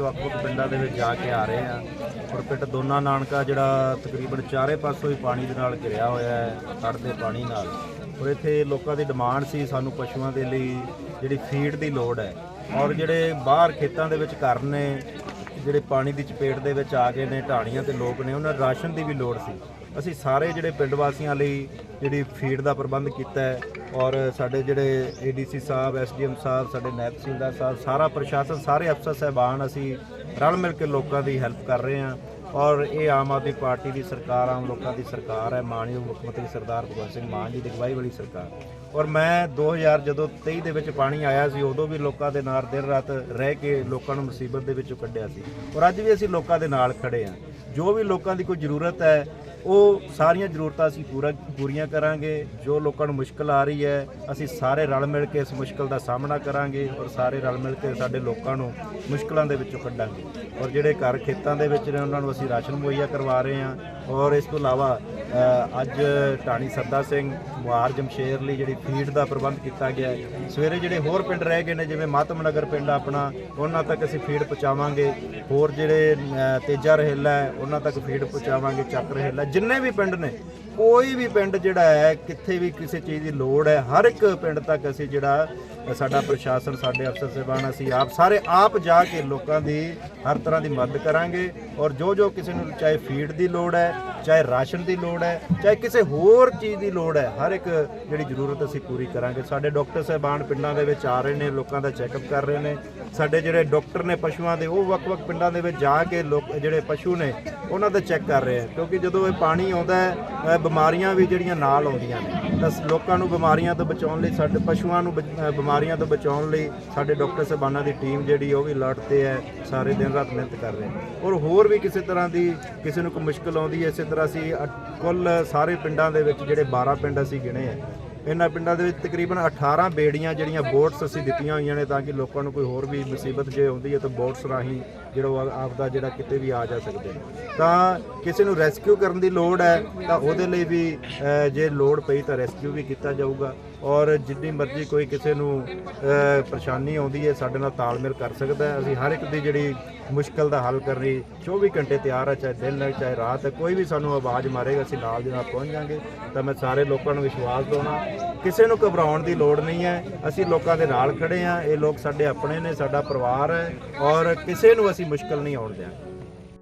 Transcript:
ਵੱਖ-ਵੱਖ ਪਿੰਡਾਂ ਦੇ ਵਿੱਚ ਜਾ ਕੇ ਆ ਰਹੇ ਆ ਔਰ ਪਿੰਡ ਦੋਨਾ ਨਾਨਕਾ ਜਿਹੜਾ ਤਕਰੀਬਨ ਚਾਰੇ ਪਾਸੋਂ ਹੀ ਪਾਣੀ ਦੇ ਨਾਲ ਘਿਰਿਆ ਹੋਇਆ ਹੈ ਹੜ੍ਹ ਦੇ ਪਾਣੀ ਨਾਲ। ਔਰ ਇੱਥੇ ਲੋਕਾਂ ਦੀ ਡਿਮਾਂਡ ਸੀ ਸਾਨੂੰ ਪਸ਼ੂਆਂ ਦੇ ਲਈ ਜਿਹੜੀ ਫੀਡ ਦੀ ਲੋੜ ਹੈ। ਔਰ ਜਿਹੜੇ ਬਾਹਰ ਖੇਤਾਂ ਦੇ ਵਿੱਚ ਘਰ ਨੇ ਜਿਹੜੇ ਪਾਣੀ ਦੀ ਚਪੇਟ ਦੇ ਵਿੱਚ ਆ ਗਏ ਨੇ, ਢਾਣੀਆਂ ਤੇ ਲੋਕ ਨੇ, ਉਹਨਾਂ ਨੂੰ ਰਾਸ਼ਨ ਦੀ ਵੀ ਲੋੜ ਸੀ। ਅਸੀਂ ਸਾਰੇ ਜਿਹੜੇ ਪਿੰਡ ਵਾਸੀਆਂ ਲਈ ਜਿਹੜੀ ਫੀਡ ਦਾ ਪ੍ਰਬੰਧ ਕੀਤਾ ਹੈ ਔਰ ਸਾਡੇ ਜਿਹੜੇ ਏਡੀਸੀ ਸਾਹਿਬ ਐਸਡੀਐਮ ਸਾਹਿਬ, ਸਾਡੇ ਨਾਇਬ ਤਹਿਸੀਲਦਾਰ ਸਾਹਿਬ, ਸਾਰਾ ਪ੍ਰਸ਼ਾਸਨ, ਸਾਰੇ ਅਫਸਰ ਸਹਿਬਾਨ ਅਸੀਂ ਰਲ ਮਿਲ ਕੇ ਲੋਕਾਂ ਦੀ ਹੈਲਪ ਕਰ ਰਹੇ ਹਾਂ। ਔਰ ਇਹ ਆਮ ਆਦਮੀ ਪਾਰਟੀ ਦੀ ਸਰਕਾਰ, ਆਮ ਲੋਕਾਂ ਦੀ ਸਰਕਾਰ ਹੈ, ਮਾਨਯੋਗ ਮੁੱਖ ਮੰਤਰੀ ਸਰਦਾਰ ਭਗਵੰਤ ਸਿੰਘ ਮਾਨ ਜੀ ਦੀ ਅਗਵਾਈ ਵਾਲੀ ਸਰਕਾਰ। ਔਰ ਮੈਂ 2000 ਜਦੋਂ 23 ਦੇ ਵਿੱਚ ਪਾਣੀ ਆਇਆ ਸੀ, ਉਦੋਂ ਵੀ ਲੋਕਾਂ ਦੇ ਨਾਲ ਦਿਨ ਰਾਤ ਰਹਿ ਕੇ ਲੋਕਾਂ ਨੂੰ ਮੁਸੀਬਤ ਦੇ ਵਿੱਚੋਂ ਕੱਢਿਆ ਸੀ। ਔਰ ਅੱਜ ਵੀ ਅਸੀਂ ਲੋਕਾਂ ਦੇ ਨਾਲ ਖੜੇ ਹਾਂ। ਜੋ ਵੀ ਲੋਕਾਂ ਦੀ ਕੋਈ ਜ਼ਰੂਰਤ ਹੈ ਉਹ ਸਾਰੀਆਂ ਜ਼ਰੂਰਤਾਂ ਅਸੀਂ ਪੂਰਾ ਪੂਰੀਆਂ ਕਰਾਂਗੇ। ਜੋ ਲੋਕਾਂ ਨੂੰ ਮੁਸ਼ਕਲ ਆ ਰਹੀ ਹੈ, ਅਸੀਂ ਸਾਰੇ ਰਲ ਮਿਲ ਕੇ ਇਸ ਮੁਸ਼ਕਲ ਦਾ ਸਾਹਮਣਾ ਕਰਾਂਗੇ ਔਰ ਸਾਰੇ ਰਲ ਮਿਲ ਕੇ ਸਾਡੇ ਲੋਕਾਂ ਨੂੰ ਮੁਸ਼ਕਲਾਂ ਦੇ ਵਿੱਚੋਂ ਕੱਢਾਂਗੇ। ਔਰ ਜਿਹੜੇ ਘਰ ਖੇਤਾਂ ਦੇ ਵਿੱਚ ਨੇ, ਉਹਨਾਂ ਨੂੰ ਅਸੀਂ ਰਾਸ਼ਨ ਮੁਹੱਈਆ ਕਰਵਾ ਰਹੇ ਹਾਂ। ਔਰ ਇਸ ਤੋਂ ਇਲਾਵਾ ਅੱਜ ਟਾਣੀ ਸਰਦਾ ਸਿੰਘ ਮੁਹਾਰ ਜਮਸ਼ੇਰ ਲਈ ਜਿਹੜੀ ਫੀਡ ਦਾ ਪ੍ਰਬੰਧ ਕੀਤਾ ਗਿਆ ਹੈ। ਸਵੇਰੇ ਜਿਹੜੇ ਹੋਰ ਪਿੰਡ ਰਹਿ ਗਏ ਨੇ, ਜਿਵੇਂ ਮਾਤਮ ਨਗਰ ਪਿੰਡ ਆਪਣਾ, ਉਹਨਾਂ ਤੱਕ ਅਸੀਂ ਫੀਡ ਪਹੁੰਚਾਵਾਂਗੇ। ਹੋਰ ਜਿਹੜੇ ਤੇਜਾ ਰਹਿਲਾ ਹੈ, ਉਹਨਾਂ ਤੱਕ ਫੀਡ ਪਹੁੰਚਾਵਾਂਗੇ, ਚੱਕ ਰਹਿਲਾ। ਜਿੰਨੇ ਵੀ ਪਿੰਡ ਨੇ, ਕੋਈ ਵੀ ਪਿੰਡ ਜਿਹੜਾ ਹੈ, ਕਿੱਥੇ ਵੀ ਕਿਸੇ ਚੀਜ਼ ਦੀ ਲੋੜ ਹੈ, ਹਰ ਇੱਕ ਪਿੰਡ ਤੱਕ ਅਸੀਂ ਜਿਹੜਾ, ਸਾਡਾ ਪ੍ਰਸ਼ਾਸਨ, ਸਾਡੇ ਅਫਸਰ ਸਾਹਿਬਾਨ, ਅਸੀਂ ਆਪ ਸਾਰੇ ਆਪ ਜਾ ਕੇ ਲੋਕਾਂ ਦੀ ਹਰ ਤਰ੍ਹਾਂ ਦੀ ਮਦਦ ਕਰਾਂਗੇ। ਔਰ ਜੋ ਜੋ ਕਿਸੇ ਨੂੰ ਚਾਹੇ ਫੀਡ ਦੀ ਲੋੜ ਹੈ ਚਾਹੇ ਰਾਸ਼ਨ ਦੀ ਲੋੜ ਹੈ, ਚਾਹੇ ਕਿਸੇ ਹੋਰ ਚੀਜ਼ ਦੀ ਲੋੜ ਹੈ, ਹਰ ਇੱਕ ਜਿਹੜੀ ਜ਼ਰੂਰਤ ਅਸੀਂ ਪੂਰੀ ਕਰਾਂਗੇ। ਸਾਡੇ ਡਾਕਟਰ ਸਾਹਿਬਾਨ ਪਿੰਡਾਂ ਦੇ ਵਿੱਚ ਆ ਰਹੇ ਨੇ, ਲੋਕਾਂ ਦਾ ਚੈੱਕਅਪ ਕਰ ਰਹੇ ਨੇ। ਸਾਡੇ ਜਿਹੜੇ ਡਾਕਟਰ ਨੇ, ਪਸ਼ੂਆਂ ਦੇ, ਉਹ ਵੱਖ-ਵੱਖ ਪਿੰਡਾਂ ਦੇ ਵਿੱਚ ਜਾ ਕੇ ਲੋਕ, ਜਿਹੜੇ ਪਸ਼ੂ ਨੇ, ਉਹਨਾਂ ਦਾ ਚੈੱਕ ਕਰ ਰਹੇ ਆ। ਕਿਉਂਕਿ ਜਦੋਂ ਇਹ ਪਾਣੀ ਆਉਂਦਾ ਹੈ ਬਿਮਾਰੀਆਂ ਵੀ ਜਿਹੜੀਆਂ ਨਾਲ ਆਉਂਦੀਆਂ ਨੇ। ਤਾਂ ਲੋਕਾਂ ਨੂੰ ਬਿਮਾਰੀਆਂ ਤੋਂ ਬਚਾਉਣ ਲਈ ਸਾਡੇ ਪਸ਼ੂਆਂ ਨੂੰ ਬ- ਅ, ਬਿਮਾਰੀਆਂ ਤੋਂ ਬਚਾਉਣ ਲਈ ਸਾਡੇ ਡਾਕਟਰ ਸਾਹਿਬਾਨਾਂ ਦੀ ਟੀਮ ਜਿਹੜੀ ਉਹ ਵੀ ਅਲਰਟ ਤੇ ਹੈ ਸਾਰੇ ਦਿਨ ਰਾਤ ਮਿਹਨਤ ਕਰ ਰਹੇ ਨੇ। ਔਰ ਹੋਰ ਵੀ ਕਿਸੇ ਤਰ੍ਹਾਂ ਦੀ ਕਿਸੇ ਨੂੰ ਕੋਈ ਮੁਸ਼ਕਲ ਆਉਂਦੀ ਹੈ ਇਸੇ ਤਰ੍ਹਾਂ ਅਸੀਂ ਅ- ਕੁੱਲ ਸਾਰੇ ਪਿੰਡਾਂ ਦੇ ਵਿੱਚ ਜਿਹੜੇ 12 ਪਿੰਡ ਅਸੀਂ ਗਿਣੇ ਹੈ ਇਹਨਾਂ ਪਿੰਡਾਂ ਦੇ ਵਿੱਚ ਤਕਰੀਬਨ 18 ਬੇੜੀਆਂ ਜਿਹੜੀਆਂ ਬੋਟਸ ਅਸੀਂ ਦਿੱਤੀਆਂ ਹੋਈਆਂ ਨੇ ਤਾਂ ਕਿ ਲੋਕਾਂ ਨੂੰ ਕੋਈ ਹੋਰ ਵੀ ਮੁਸੀਬਤ ਜੇ ਆਉਂਦੀ ਹੈ ਤਾਂ ਬੋਟਸ ਰਾਹੀਂ ਜਿਹੜਾ ਉਹ ਆਪ ਦਾ ਜਿਹੜਾ ਕਿਤੇ ਵੀ ਆ ਜਾ ਸਕਦੇ ਨੇ। ਤਾਂ ਕਿਸੇ ਨੂੰ ਰੈਸਕਿਊ ਕਰਨ ਦੀ ਲੋੜ ਹੈ ਤਾਂ ਉਹਦੇ ਲਈ ਵੀ ਜੇ ਲੋੜ ਪਈ ਤਾਂ ਰੈਸਕਿਊ ਵੀ ਕੀਤਾ ਜਾਊਗਾ। ਔਰ ਜਿੰਨੀ ਮਰਜ਼ੀ ਕੋਈ ਕਿਸੇ ਨੂੰ ਪਰੇਸ਼ਾਨੀ ਆਉਂਦੀ ਹੈ, ਸਾਡੇ ਨਾਲ ਤਾਲਮੇਲ ਕਰ ਸਕਦਾ ਹੈ। ਅਸੀਂ ਹਰ ਇੱਕ ਦੀ ਜਿਹੜੀ ਮੁਸ਼ਕਲ ਦਾ ਹੱਲ ਕਰਨ ਲਈ 24 ਘੰਟੇ ਤਿਆਰ ਹੈ, ਚਾਹੇ ਦਿਨ ਹੈ, ਚਾਹੇ ਰਾਤ ਹੈ, ਕੋਈ ਵੀ ਸਾਨੂੰ ਆਵਾਜ਼ ਮਾਰੇਗਾ, ਅਸੀਂ ਨਾਲ ਦੀ ਨਾਲ ਪਹੁੰਚ ਜਾਾਂਗੇ ਤਾਂ ਮੈਂ ਸਾਰੇ ਲੋਕਾਂ ਨੂੰ ਵਿਸ਼ਵਾਸ ਦਿਵਾਉਣਾ, ਕਿਸੇ ਨੂੰ ਘਬਰਾਉਣ ਦੀ ਲੋੜ ਨਹੀਂ ਹੈ। ਅਸੀਂ ਲੋਕਾਂ ਦੇ ਨਾਲ ਖੜੇ ਹਾਂ, ਇਹ ਲੋਕ ਸਾਡੇ ਆਪਣੇ ਨੇ, ਸਾਡਾ ਪਰਿਵਾਰ ਹੈ, ਔਰ ਕਿਸੇ ਨੂੰ ਅਸੀਂ ਮੁਸ਼ਕਲ ਨਹੀਂ ਆਉਣ ਦਿਆਂਗੇ।